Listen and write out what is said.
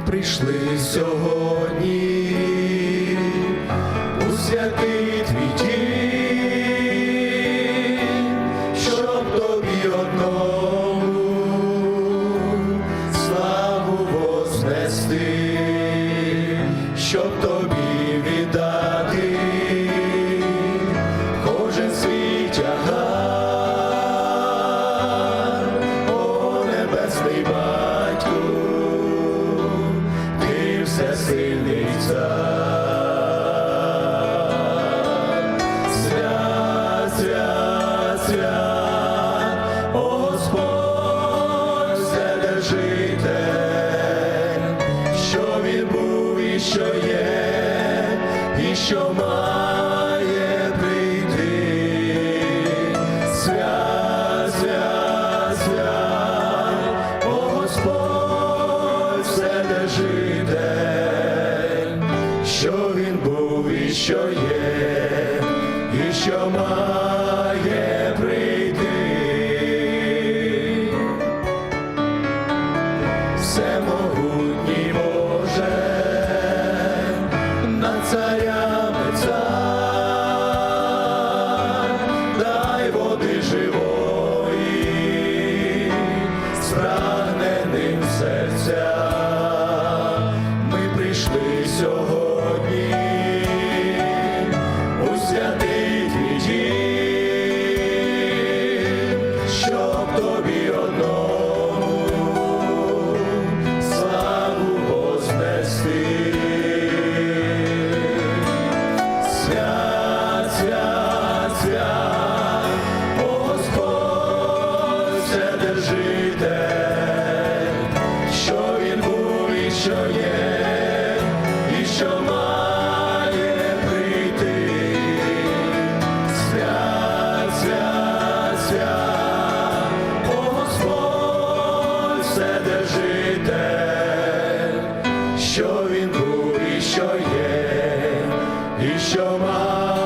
прийшли сьогодні. У святий всесильний цар. Свят, свят, свят, о Господь, Вседержитель, що він був і що є, і що має що є, і що має прийти. Всемогутній Боже, над царями цар, дай води живої, спрагненим серця, show my